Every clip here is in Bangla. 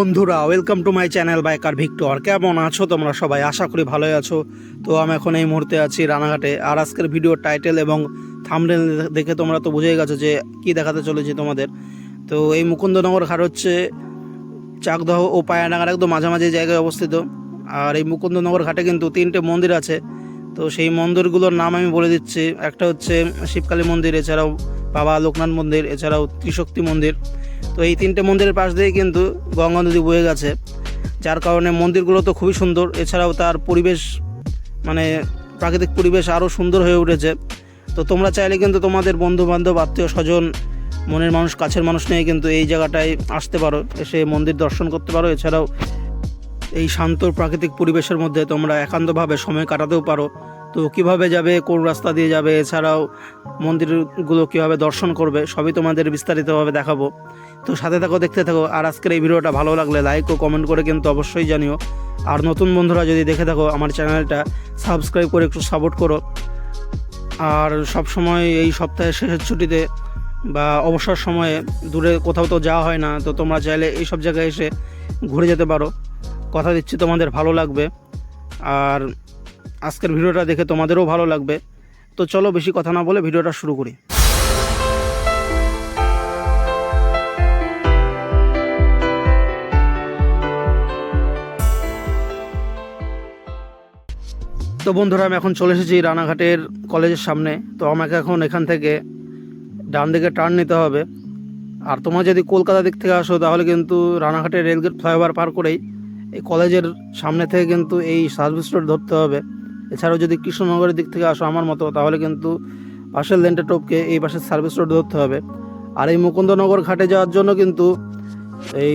বন্ধুরা welcome to my channel biker Victor কেমন আছো তোমরা সবাই? আশা করি ভালোই আছো। তো আমি এখন এই মুহূর্তে আছি রানাঘাটে। আর আজকের ভিডিও টাইটেল এবং থামনেল দেখে তোমরা তো বুঝেই গেছো যে কি দেখাতে চলেছি তোমাদের। তো এই মুকুন্দনগর ঘাট হচ্ছে চাকদহ ও পায়াডাঙ্গার একদম মাঝামাঝি জায়গায় অবস্থিত। আর এই মুকুন্দনগর ঘাটে কিন্তু তিনটে মন্দির আছে। তো সেই মন্দিরগুলোর নাম আমি বলে দিচ্ছি। একটা হচ্ছে শিবকালী মন্দির, এছাড়াও বাবা লোকনাথ মন্দির, এছাড়াও ত্রিশক্তি মন্দির। তো এই তিনটে মন্দিরের পাশ দিয়েই কিন্তু গঙ্গা নদী বয়ে গেছে। যার কারণে মন্দিরগুলো তো খুবই সুন্দর, এছাড়াও তার পরিবেশ মানে প্রাকৃতিক পরিবেশ আরও সুন্দর হয়ে উঠেছে। তো তোমরা চাইলে কিন্তু তোমাদের বন্ধু বান্ধব আত্মীয় স্বজন, মনের মানুষ, কাছের মানুষ নিয়ে কিন্তু এই জায়গাটায় আসতে পারো, এসে মন্দির দর্শন করতে পারো। এছাড়াও এই শান্ত প্রাকৃতিক পরিবেশের মধ্যে তোমরা একান্তভাবে সময় কাটাতেও পারো। তো কীভাবে যাবে, কোন রাস্তা দিয়ে যাবে, এছাড়াও মন্দিরগুলো কীভাবে দর্শন করবে, সবই তোমাদের বিস্তারিতভাবে দেখাবো। তো সাথে থাকো, দেখতে থাকো, আর আজকের এই ভিডিওটা ভালো লাগলে লাইক ও কমেন্ট করে কিন্তু অবশ্যই জানিও। আর নতুন বন্ধুরা যদি দেখে থাকো, আমার চ্যানেলটা সাবস্ক্রাইব করে একটু সাপোর্ট করো। আর সব সময় এই সপ্তাহের শেষের ছুটিতে বা অবসর সময়ে দূরে কোথাও তো যাওয়া হয় না, তো তোমরা চাইলে এই সব জায়গায় এসে ঘুরে যেতে পারো। কথা দিচ্ছি, তোমাদের ভালো লাগবে। আর আজকের ভিডিওটা দেখে তোমাদেরও ভালো লাগবে। তো চলো বেশি কথা না বলে ভিডিওটা শুরু করি। তো বন্ধুরা, আমি এখন চলে এসেছি রানাঘাটের কলেজের সামনে। তো আমাকে এখন এখান থেকে ডান দিকে টার্ন নিতে হবে। আর তোমরা যদি কলকাতা দিক থেকে আসো, তাহলে কিন্তু রানাঘাটের রেলগেট ফ্লাইওভার পার করেই এই কলেজের সামনে থেকে কিন্তু এই সার্ভিস রোড ধরতে হবে। এছাড়াও যদি কৃষ্ণনগরের দিক থেকে আসো আমার মতো, তাহলে কিন্তু পাশের লেনটা টপকে এই পাশের সার্ভিস রোড ধরতে হবে। আর এই মুকুন্দনগর ঘাটে যাওয়ার জন্য কিন্তু এই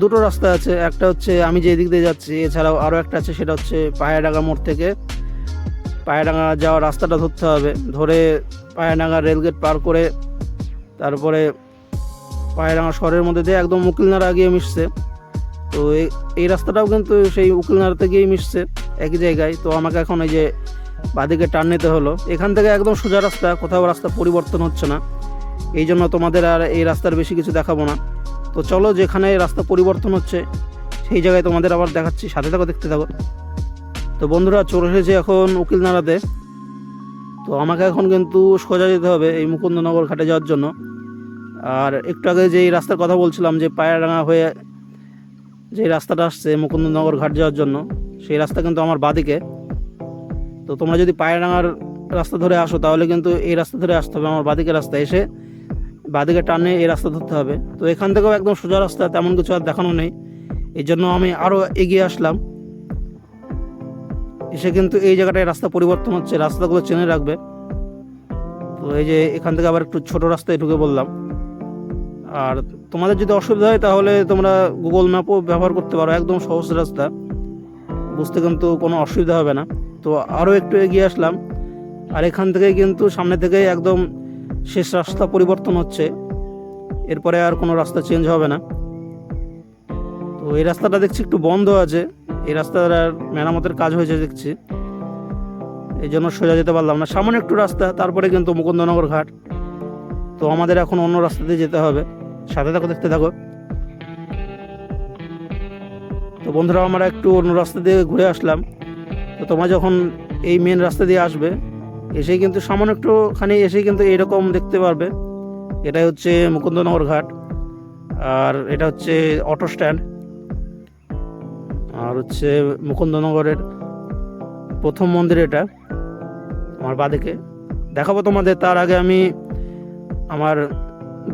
দুটো রাস্তা আছে। একটা হচ্ছে আমি যে দিক দিয়ে যাচ্ছি, এছাড়াও আরও একটা আছে, সেটা হচ্ছে পায়াডাঙ্গা মোড় থেকে। পায়াডাঙ্গা যাওয়ার রাস্তাটা ধরতে হবে। ধরে পায়াডাঙ্গা রেলগেট পার করে তারপরে পায়াডাঙ্গা শহরের মধ্যে দিয়ে একদম উকিলনাড়া গিয়ে মিশছে। তো এই- এই রাস্তাটাও কিন্তু সেই উকিলনাড়াতে গিয়েই মিশছে, একই জায়গায়। তো আমাকে এখন এই যে বাদিকে টার্ন নিতে হলো। এখান থেকে একদম সোজা রাস্তা, কোথাও রাস্তা পরিবর্তন হচ্ছে না। এই জন্য তোমাদের আর এই রাস্তার বেশি কিছু দেখাবো না। তো চলো যেখানে রাস্তা পরিবর্তন হচ্ছে, সেই জায়গায় তোমাদের আবার দেখাচ্ছি, সাথে থাকো, দেখতে থাকো। তো বন্ধুরা, চলে এসেছে এখন উকিলনাড়াতে তো আমাকে এখন কিন্তু সোজা যেতে হবে এই মুকুন্দনগর ঘাটে যাওয়ার জন্য। আর একটু আগে যেই রাস্তার কথা বলছিলাম যে পায়রাডাঙ্গা হয়ে যে রাস্তাটা আসছে মুকুন্দনগর ঘাট যাওয়ার জন্য, সেই রাস্তা কিন্তু আমার বাদিকে। তো তোমরা যদি পায়রাডাঙ্গার রাস্তা ধরে আসো, তাহলে কিন্তু এই রাস্তা ধরে আসতে হবে, আমার বাদিকে রাস্তা। এসে বাদিকে টানে এই রাস্তা ধরতে হবে। তো এখান থেকেও একদম সোজা রাস্তা, তেমন কিছু আর দেখানো নেই। এই জন্য আমি আরও এগিয়ে আসলাম। এসে কিন্তু এই জায়গাটায় রাস্তা পরিবর্তন হচ্ছে, রাস্তাগুলো চেনে রাখবে। তো এই যে এখান থেকে আবার একটু ছোট রাস্তায় ঢুকে বললাম। আর তোমাদের যদি অসুবিধা হয় তাহলে তোমরা গুগল ম্যাপও ব্যবহার করতে পারো, একদম সহজ রাস্তা। বুঝতে কিন্তু কোনো অসুবিধা হবে না। তো আরও একটু এগিয়ে আসলাম। আর এখান থেকে কিন্তু সামনে থেকে একদম শেষ রাস্তা পরিবর্তন হচ্ছে। এরপরে আর কোনো রাস্তা চেঞ্জ হবে না। তো এই রাস্তাটা দেখছি একটু বন্ধ আছে। এই রাস্তার আর মেরামতের কাজ হয়েছে দেখছি। এই জন্য সোজা যেতে পারলাম না। সামনে একটু রাস্তা, তারপরে কিন্তু মুকুন্দনগর ঘাট। তো আমাদের এখন অন্য রাস্তা দিয়ে যেতে হবে। সাথে থাকো, দেখতে থাকো। তো বন্ধুরা, আমরা একটু অন্য রাস্তা দিয়ে ঘুরে আসলাম। তো তোমরা যখন এই মেন রাস্তা দিয়ে আসবে, এসেই কিন্তু সামান্য একটুখানি এসেই কিন্তু এইরকম দেখতে পারবে। এটাই হচ্ছে মুকুন্দনগর ঘাট। আর এটা হচ্ছে অটো স্ট্যান্ড আর হচ্ছে মুকুন্দনগরের প্রথম মন্দির এটা, আমার বাদিকে। দেখাবো তোমাদের, তার আগে আমি আমার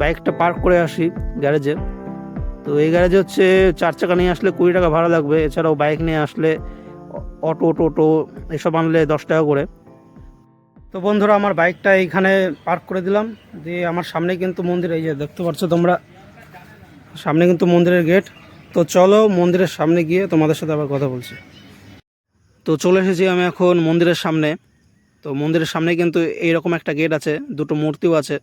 বাইকটা পার্ক করে আসি গ্যারেজে। তো এই গ্যারেজে হচ্ছে চার চাকা নিয়ে আসলে কুড়ি টাকা ভাড়া লাগবে। এছাড়াও বাইক নিয়ে আসলে অটো, টোটো এসব আনলে দশ টাকা করে। তো বন্ধুরা, আমার বাইকটা এইখানে পার্ক করে দিলাম। দিয়ে আমার সামনে কিন্তু মন্দির, এই যে দেখতে পাচ্ছ তোমরা, সামনে কিন্তু মন্দিরের গেট। তো চলো মন্দিরের সামনে গিয়ে তোমাদের সাথে আবার কথা বলছি। তো চলে এসেছি আমি এখন মন্দিরের সামনে। তো মন্দিরের সামনে কিন্তু এইরকম একটা গেট আছে, দুটো মূর্তিও আছে।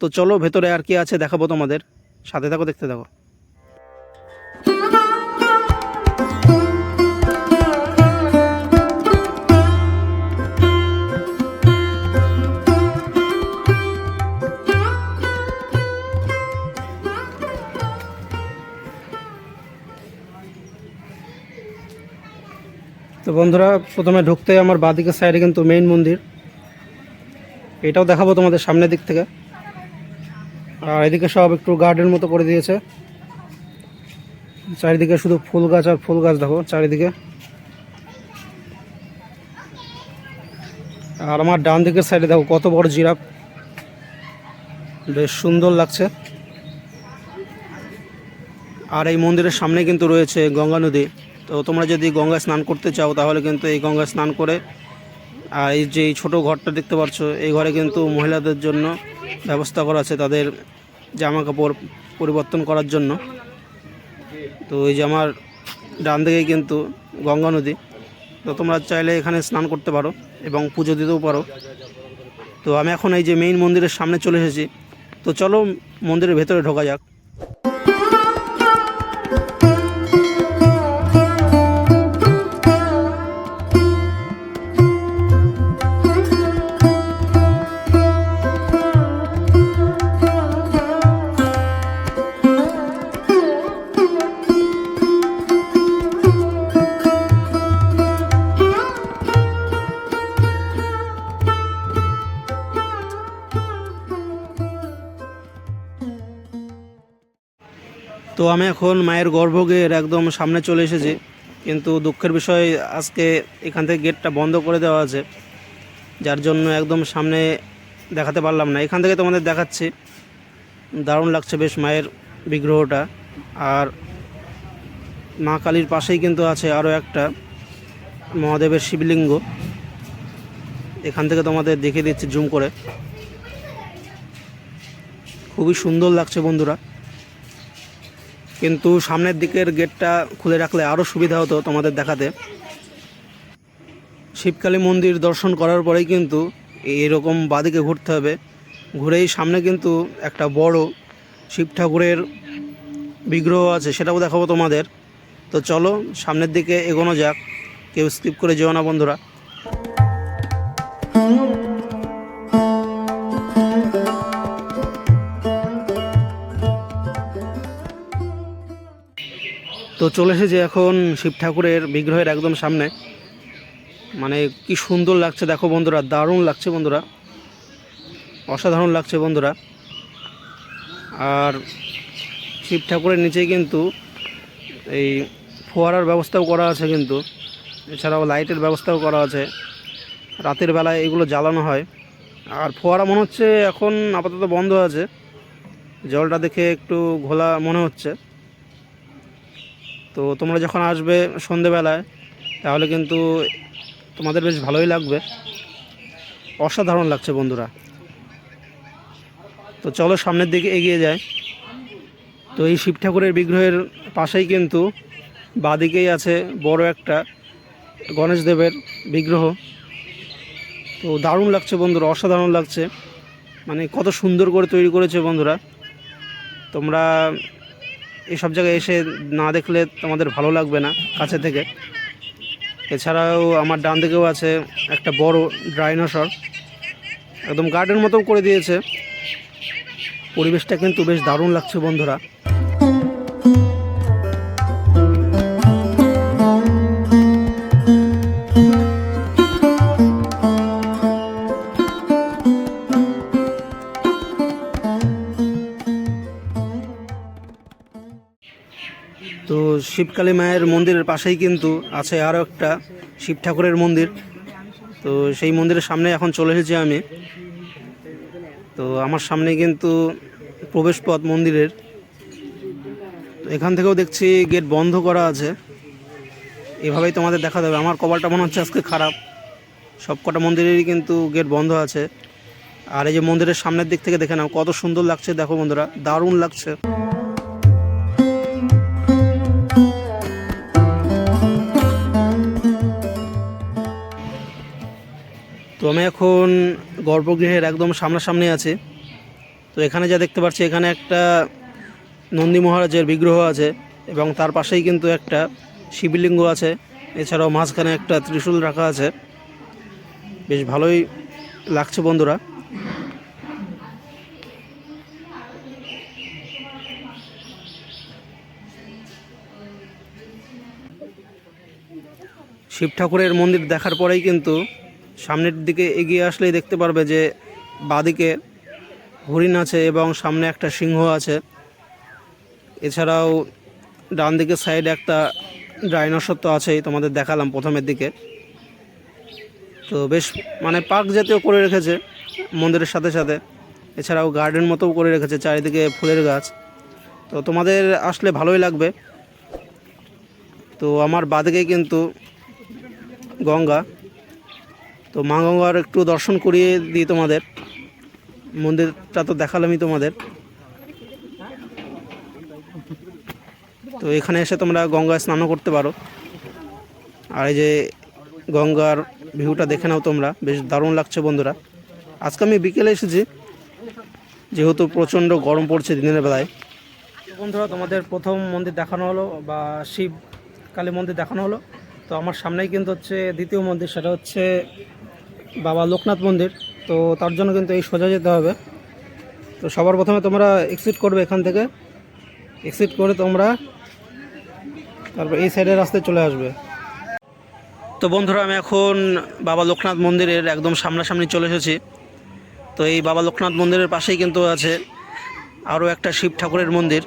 তো চলো ভেতরে আর কি আছে দেখাবো তোমাদের। সাথে থাকো, দেখতে থাকো। তো বন্ধুরা, প্রথমে ঢুকতে আমার বাঁদিকের সাইডে কিন্তু মেইন মন্দির। এটাও দেখাবো তোমাদের সামনের দিক থেকে। আর এদিকে সব একটু গার্ডেন মতো করে দিয়েছে। চারিদিকে শুধু ফুল গাছ আর ফুল গাছ দেখো, চারিদিকে। আর আমার ডান দিকের সাইডে দেখো, কত বড় জিরাফ। বেশ সুন্দর লাগছে। আর এই মন্দিরের সামনে কিন্তু রয়েছে গঙ্গা নদী। তো তোমরা যদি গঙ্গায় স্নান করতে চাও, তাহলে কিন্তু এই গঙ্গায় স্নান করে, আর এই যে ছোটো ঘরটা দেখতে পাচ্ছ, এই ঘরে কিন্তু মহিলাদের জন্য ব্যবস্থা করা আছে, তাদের জামা কাপড় পরিবর্তন করার জন্য। তো এই যে আমার ডান দিকে কিন্তু গঙ্গা নদী। তো তোমরা চাইলে এখানে স্নান করতে পারো এবং পুজো দিতেও পারো। তো আমি এখন এই যে মেইন মন্দিরের সামনে চলে এসেছি। তো চলো মন্দিরের ভেতরে ঢোকা যাক। আমি এখন মায়ের গর্ভগৃহের একদম সামনে চলে এসেছি। কিন্তু দুঃখের বিষয়, আজকে এখান থেকে গেটটা বন্ধ করে দেওয়া আছে। যার জন্য একদম সামনে দেখাতে পারলাম না। এখান থেকে তোমাদের দেখাচ্ছি। দারুণ লাগছে বেশ মায়ের বিগ্রহটা। আর মা কালীর পাশেই কিন্তু আছে আরও একটা মহাদেবের শিবলিঙ্গ। এখান থেকে তোমাদের দেখিয়ে দিচ্ছি জুম করে। খুবই সুন্দর লাগছে বন্ধুরা। কিন্তু সামনের দিকের গেটটা খুলে রাখলে আরও সুবিধা হতো তোমাদের দেখাতে। শিবকালী মন্দির দর্শন করার পরেই কিন্তু এরকম বাদিকে ঘুরতে হবে। ঘুরেই সামনে কিন্তু একটা বড় শিব ঠাকুরের বিগ্রহ আছে, সেটাও দেখাবো তোমাদের। তো চলো, সামনের দিকে এগোনো যাক। কেউ স্কিপ করে যেও না বন্ধুরা। চলে এসেছে এখন শিব ঠাকুরের বিগ্রহের একদম সামনে। মানে কি সুন্দর লাগছে দেখো বন্ধুরা, দারুণ লাগছে বন্ধুরা। অসাধারণ লাগছে বন্ধুরা। আর শিব ঠাকুরের নিচেই কিন্তু এই ফোয়ারার ব্যবস্থাও করা আছে কিন্তু। এছাড়াও লাইটের ব্যবস্থাও করা আছে। রাতের বেলায় এগুলো জ্বালানো হয়। আর ফোয়ারা মনে হচ্ছে এখন আপাতত বন্ধ আছে। জলটা দেখে একটু ঘোলা মনে হচ্ছে। তো তোমরা যখন আসবে সন্ধেবেলায়, তাহলে কিন্তু তোমাদের বেশ ভালোই লাগবে। অসাধারণ লাগছে বন্ধুরা। তো চলো সামনের দিকে এগিয়ে যায় তো এই শিব ঠাকুরের বিগ্রহের পাশেই কিন্তু বাদিকেই আছে বড় একটা গণেশ দেবের বিগ্রহ। তো দারুণ লাগছে বন্ধুরা, অসাধারণ লাগছে। মানে কত সুন্দর করে তৈরি করেছে বন্ধুরা। তোমরা এইসব জায়গায় এসে না দেখলে তোমাদের ভালো লাগবে না কাছে থেকে। এছাড়াও আমার ডান দিকেও আছে একটা বড় ডাইনোসর। একদম গার্ডেন মতো করে দিয়েছে। পরিবেশটা কিন্তু বেশ দারুণ লাগছে বন্ধুরা। শিবকালী মায়ের মন্দিরের পাশেই কিন্তু আছে আরও একটা শিব ঠাকুরের মন্দির। তো সেই মন্দিরের সামনে এখন চলে এসেছি আমি। তো আমার সামনে কিন্তু প্রবেশপথ মন্দিরের। তো এখান থেকেও দেখছি গেট বন্ধ করা আছে। এভাবেই তোমাদের দেখা যাবে। আমার কপালটা মনে হচ্ছে আজকে খারাপ। সব কটা মন্দিরেরই কিন্তু গেট বন্ধ আছে। আর এই যে মন্দিরের সামনের দিক থেকে দেখে নাও, কত সুন্দর লাগছে। দেখো বন্ধুরা, দারুণ লাগছে। তো আমি এখন গর্ভগৃহের একদম সামনাসামনি আছি। তো এখানে যা দেখতে পাচ্ছি, এখানে একটা নন্দী মহারাজের বিগ্রহ আছে এবং তার পাশেই কিন্তু একটা শিবলিঙ্গ আছে। এছাড়াও মাঝখানে একটা ত্রিশূল রাখা আছে। বেশ ভালোই লাগছে বন্ধুরা। শিব ঠাকুরের মন্দির দেখার পরেই কিন্তু সামনের দিকে এগিয়ে আসলেই দেখতে পারবে যে বাদিকে হরিণ আছে এবং সামনে একটা সিংহ আছে। এছাড়াও ডান দিকের সাইডে একটা ডাইনোসর তো আছেই, তোমাদের দেখালাম প্রথমের দিকে। তো বেশ মানে পার্ক জাতীয় করে রেখেছে মন্দিরের সাথে সাথে। এছাড়াও গার্ডেন মতোও করে রেখেছে চারিদিকে ফুলের গাছ। তো তোমাদের আসলে ভালোই লাগবে। তো আমার বাদিকে কিন্তু গঙ্গা। তো মা গঙ্গার একটু দর্শন করিয়ে দিই তোমাদের। মন্দিরটা তো দেখালামই তোমাদের। তো এখানে এসে তোমরা গঙ্গায় স্নানও করতে পারো। আর এই যে গঙ্গার ভিউটা দেখে নাও তোমরা, বেশ দারুণ লাগছে বন্ধুরা। আজকে আমি বিকেলে এসেছি, যেহেতু প্রচণ্ড গরম পড়ছে দিনের বেলায়। বন্ধুরা, তোমাদের প্রথম মন্দির দেখানো হলো বা শিব কালী মন্দির দেখানো হলো। তো আমার সামনেই কিন্তু হচ্ছে দ্বিতীয় মন্দির, সেটা হচ্ছে বাবা লোকনাথ মন্দির, তো তার জন্য কিন্তু এই সোজা যেতে হবে। তো সবার প্রথমে তোমরা এক্সিট করবে এখান থেকে। এক্সিট করে তোমরা তারপর এই সাইডের রাস্তায় চলে আসবে। তো বন্ধুরা, আমি এখন বাবা লোকনাথ মন্দিরের একদম সামনাসামনি চলে এসেছি। তো এই বাবা লোকনাথ মন্দিরের পাশেই কিন্তু আছে আরও একটা শিব ঠাকুরের মন্দির।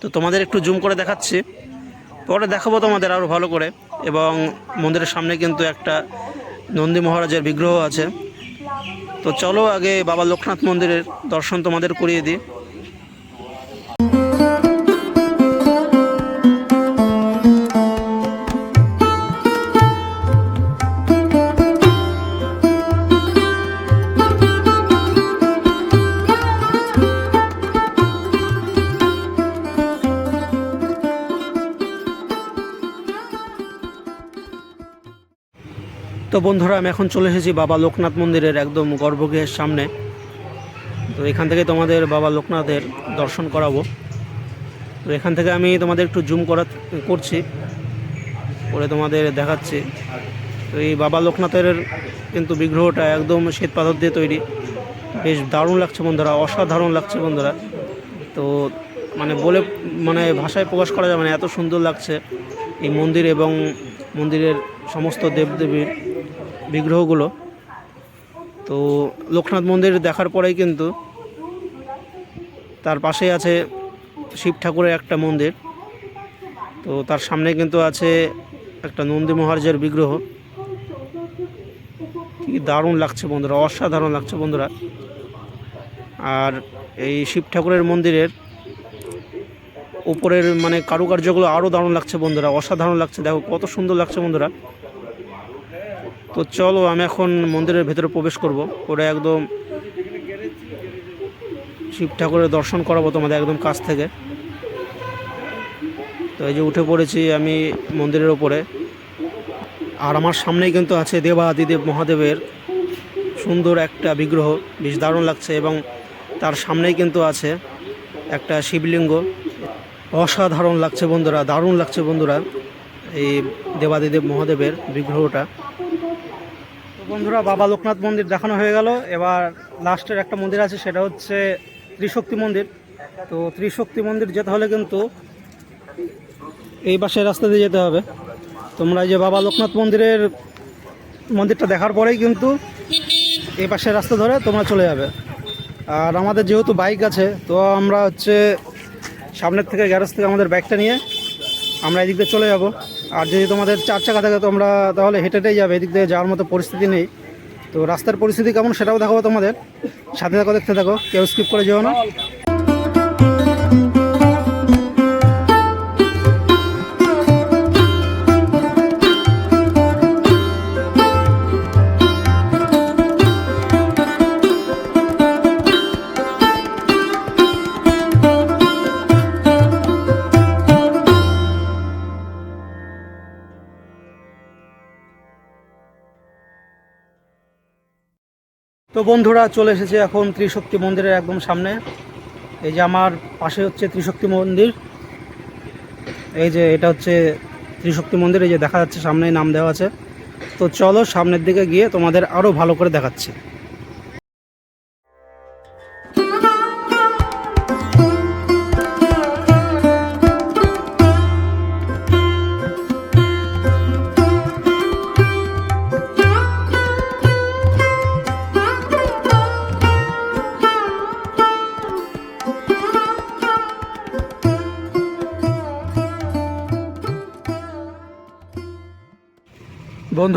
তো তোমাদের একটু জুম করে দেখাচ্ছি। পরে দেখাবো তোমাদের আরও ভালো করে। এবং মন্দিরের সামনে কিন্তু একটা নন্দী মহারাজের বিগ্রহ আছে। তো চলো আগে বাবা লোকনাথ মন্দিরের দর্শন তোমাদের করিয়ে দিই। তো বন্ধুরা, আমি এখন চলে এসেছি বাবা লোকনাথ মন্দিরের একদম গর্ভগৃহের সামনে। তো এখান থেকে তোমাদের বাবা লোকনাথের দর্শন করাবো। তো এখান থেকে আমি তোমাদের একটু জুম করা করছি, করে তোমাদের দেখাচ্ছি। তো এই বাবা লোকনাথের কিন্তু বিগ্রহটা একদম শ্বেত পাথর দিয়ে তৈরি। বেশ দারুণ লাগছে বন্ধুরা, অসাধারণ লাগছে বন্ধুরা। তো মানে বলে মানে ভাষায় প্রকাশ করা যাবে না এত সুন্দর লাগছে। এই মন্দির এবং মন্দিরের সমস্ত দেবদেবীর বিগ্রহগুলো। তো লোকনাথ মন্দির দেখার পরেই কিন্তু তার পাশেই আছে শিব ঠাকুরের একটা মন্দির। তো তার সামনে কিন্তু আছে একটা নন্দী মহারাজের বিগ্রহ। কি দারুণ লাগছে বন্ধুরা, অসাধারণ লাগছে বন্ধুরা। আর এই শিব ঠাকুরের মন্দিরের উপরের মানে কারুকার্যগুলো আরও দারুণ লাগছে বন্ধুরা, অসাধারণ লাগছে। দেখো কত সুন্দর লাগছে বন্ধুরা। তো চলো, আমি এখন মন্দিরের ভেতরে প্রবেশ করব। করে একদম শিব ঠাকুরের দর্শন করাবো তোমাদের একদম কাছ থেকে। তো এই যে উঠে পড়েছি আমি মন্দিরের ওপরে। আর আমার সামনেই কিন্তু আছে দেবাদিদেব মহাদেবের সুন্দর একটা বিগ্রহ, বেশ দারুণ লাগছে এবং তার সামনেই কিন্তু আছে একটা শিবলিঙ্গ। অসাধারণ লাগছে বন্ধুরা, দারুণ লাগছে বন্ধুরা এই দেবাদিদেব মহাদেবের বিগ্রহটা। বন্ধুরা, বাবা লোকনাথ মন্দির দেখানো হয়ে গেল। এবার লাস্টের একটা মন্দির আছে, সেটা হচ্ছে ত্রিশক্তি মন্দির। তো ত্রিশক্তি মন্দির যেতে হলে কিন্তু এই পাশের রাস্তা দিয়ে যেতে হবে। তোমরা যে বাবা লোকনাথ মন্দিরের মন্দিরটা দেখার পরেই কিন্তু এই পাশের রাস্তা ধরে তোমরা চলে যাবে। আর আমাদের যেহেতু বাইক আছে, তো আমরা হচ্ছে সামনের থেকে গ্যারেজ থেকে আমাদের বাইকটা নিয়ে আমরা এদিক দিয়ে চলে যাব। আর যদি তোমাদের চার চাকা থাকে তোমরা তাহলে হেঁটে হেঁটেই যাবে, এদিক দিয়ে যাওয়ার মতো পরিস্থিতি নেই। তো রাস্তার পরিস্থিতি কেমন সেটাও দেখাবো তোমাদের। সাথে থাকো, দেখতে থাকো, কেউ স্কিপ করে যেও না। তো বন্ধুরা চলে এসেছে এখন ত্রিশক্তি মন্দিরের একদম সামনে। এই যে আমার পাশে হচ্ছে ত্রিশক্তি মন্দির। এই যে এটা হচ্ছে ত্রিশক্তি মন্দির, এই যে দেখা যাচ্ছে সামনেই নাম দেওয়া আছে। তো চলো সামনের দিকে গিয়ে তোমাদের আরও ভালো করে দেখাচ্ছি।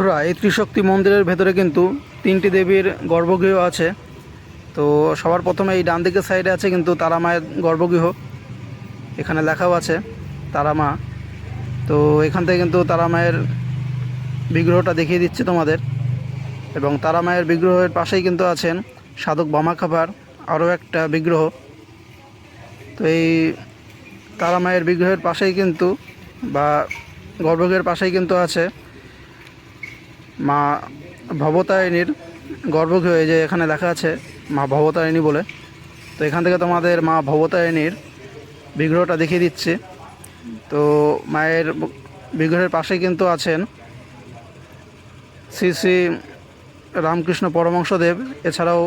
বন্ধুরা, এই ত্রিশক্তি মন্দিরের ভেতরে কিন্তু তিনটি দেবীর গর্ভগৃহ আছে। তো সবার প্রথমে এই ডান দিকের সাইডে আছে কিন্তু তারা মায়ের গর্ভগৃহ। এখানে লেখাও আছে, তারা মা। তো এখান থেকে কিন্তু তারা মায়ের বিগ্রহটা দেখিয়ে দিচ্ছে তোমাদের। এবং তারা মায়ের বিগ্রহের পাশেই কিন্তু আছেন সাধক বামা খাবার আরও একটা বিগ্রহ। তো এই তারা মায়ের বিগ্রহের পাশেই কিন্তু বা গর্ভগৃহের পাশেই কিন্তু আছে মা ভবতারিণীর গর্ভগৃহ যে এখানে লেখা আছে মা ভবতারিণী বলে। তো এখান থেকে তোমাদের মা ভবতারিণীর বিগ্রহটা দেখিয়ে দিচ্ছে। তো মায়ের বিগ্রহের পাশে কিন্তু আছেন শ্রী শ্রী রামকৃষ্ণ পরমংশদেব এছাড়াও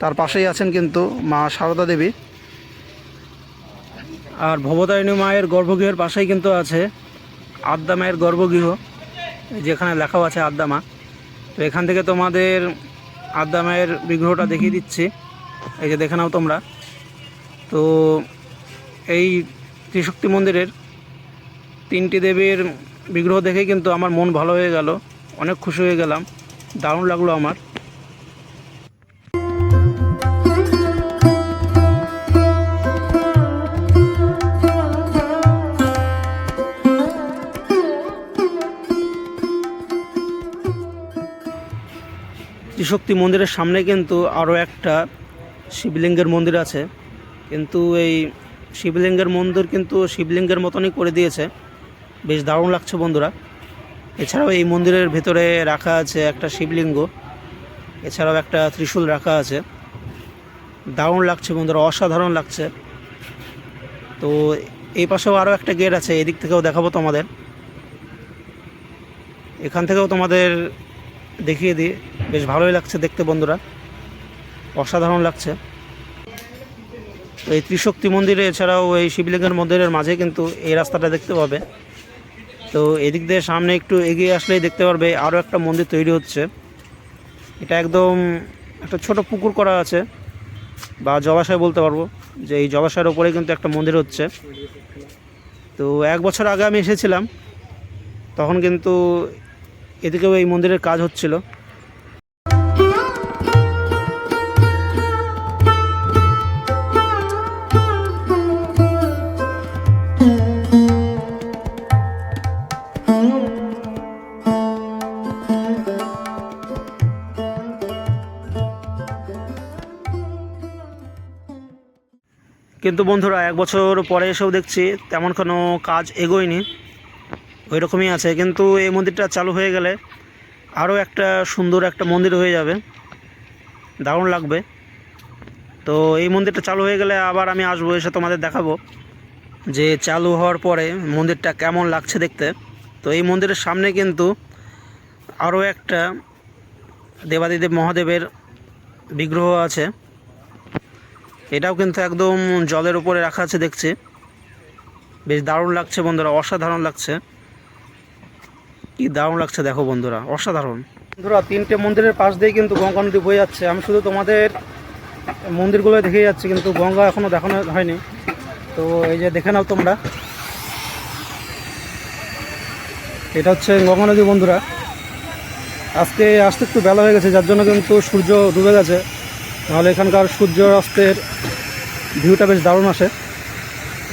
তার পাশেই আছেন কিন্তু মা সারদা দেবী। আর ভবতারিণী মায়ের গর্ভগৃহের পাশেই কিন্তু আছে আদ্যা মায়ের গর্ভগৃহ। যেখানে লেখাও আছে আদ্দামা। তো এখান থেকে তোমাদের আদ্দামায়ের বিগ্রহটা দেখিয়ে দিচ্ছি। এই যে দেখে নাও তোমরা। তো এই ত্রিশক্তি মন্দিরের তিনটি দেবীর বিগ্রহ দেখে কিন্তু আমার মন ভালো হয়ে গেল। অনেক খুশি হয়ে গেলাম। দারুণ লাগল আমার। ত্রিশক্তি মন্দিরের সামনে কিন্তু আরও একটা শিবলিঙ্গের মন্দির আছে। কিন্তু এই শিবলিঙ্গের মন্দির কিন্তু শিবলিঙ্গের মতনই করে দিয়েছে। বেশ দারুণ লাগছে বন্ধুরা। এছাড়াও এই মন্দিরের ভেতরে রাখা আছে একটা শিবলিঙ্গ। এছাড়াও একটা ত্রিশূল রাখা আছে। দারুণ লাগছে বন্ধুরা, অসাধারণ লাগছে। তো এই পাশেও আরও একটা গেট আছে, এদিক থেকেও দেখাবো তোমাদের। এখান থেকেও তোমাদের দেখিয়ে দিই। বেশ ভালোই লাগছে দেখতে বন্ধুরা। অসাধারণ লাগছে। এই ত্রিশক্তি মন্দিরে, এছাড়াও এই শিবলিঙ্গের মন্দিরের মাঝে কিন্তু এই রাস্তাটা দেখতে পাবে। তো এদিক দিয়ে সামনে একটু এগিয়ে আসলেই দেখতে পারবে, আরও একটা মন্দির তৈরি হচ্ছে। এটা একদম একটা ছোট পুকুর করা আছে, বা জলাশয় বলতে পারব, যে এই জলাশয়ের ওপরে কিন্তু একটা মন্দির হচ্ছে। তো এক বছর আগে আমি এসেছিলাম, তখন কিন্তু এদিকেও এই মন্দিরের কাজ হচ্ছিল। কিন্তু বন্ধুরা, এক বছর পরে এসেও দেখছি তেমন কোনো কাজ এগোয়নি। ওই রকমই আছে। কিন্তু এই মন্দিরটা চালু হয়ে গেলে আরও একটা সুন্দর একটা মন্দির হয়ে যাবে। দারুণ লাগবে। তো এই মন্দিরটা চালু হয়ে গেলে আবার আমি আসব, এসে তোমাদের দেখাবো যে চালু হওয়ার পরে মন্দিরটা কেমন লাগছে দেখতে। তো এই মন্দিরের সামনে কিন্তু আরও একটা দেবাদিদেব মহাদেবের বিগ্রহ আছে। এটাও কিন্তু একদম জলের উপরে রাখা আছে দেখছি। বেশ দারুণ লাগছে বন্ধুরা, অসাধারণ লাগছে। কি দারুণ লাগছে দেখো বন্ধুরা, অসাধারণ। বন্ধুরা, তিনটে মন্দিরের পাশ দিয়ে কিন্তু গঙ্গা নদী বয়ে যাচ্ছে। আমি শুধু তোমাদের মন্দিরগুলো দেখে যাচ্ছি, কিন্তু গঙ্গা এখনও দেখানো হয়নি। তো এই যে দেখে নাও তোমরা। এটা হচ্ছে গঙ্গা নদী বন্ধুরা। আজকে আসতে একটু বেলা হয়ে গেছে, যার জন্য কিন্তু সূর্য ডুবে গেছে। নাহলে এখানকার সূর্য অস্তের ভিউটা বেশ দারুণ আসে।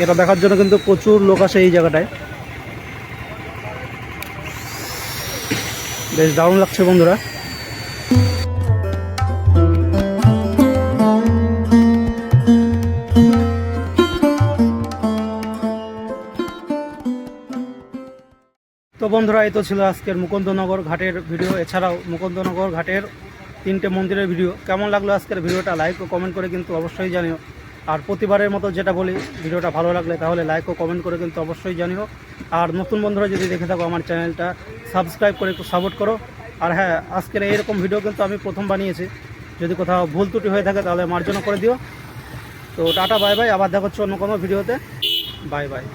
এটা দেখার জন্য কিন্তু প্রচুর লোক আসে এই জায়গাটায়। বেশ দারুণ লাগছে বন্ধুরা। তো বন্ধুরা, এই তো ছিল আজকের মুকুন্দনগর ঘাটের ভিডিও। এছাড়াও মুকুন্দনগর ঘাটের তিনটে মন্দিরের ভিডিও। কেমন লাগল আজকের ভিডিওটা? লাইক ও কমেন্ট করে কিন্তু অবশ্যই জানিও। আর প্রতিবারের মতো যেটা বলি, ভিডিওটা ভালো লাগলে তাহলে লাইক ও কমেন্ট করে কিন্তু অবশ্যই জানিও। আর নতুন বন্ধুরা যদি দেখে থাকো আমার চ্যানেলটা সাবস্ক্রাইব করে একটু সাপোর্ট করো। আর হ্যাঁ আজকের এইরকম ভিডিও কিন্তু আমি প্রথম বানিয়েছি। যদি কোথাও ভুল ত্রুটি হয়ে থাকে তাহলে মার্জনা করে দিও। তো টাটা বাই বাই আবার দেখা অন্য কোনো ভিডিওতে বাই বাই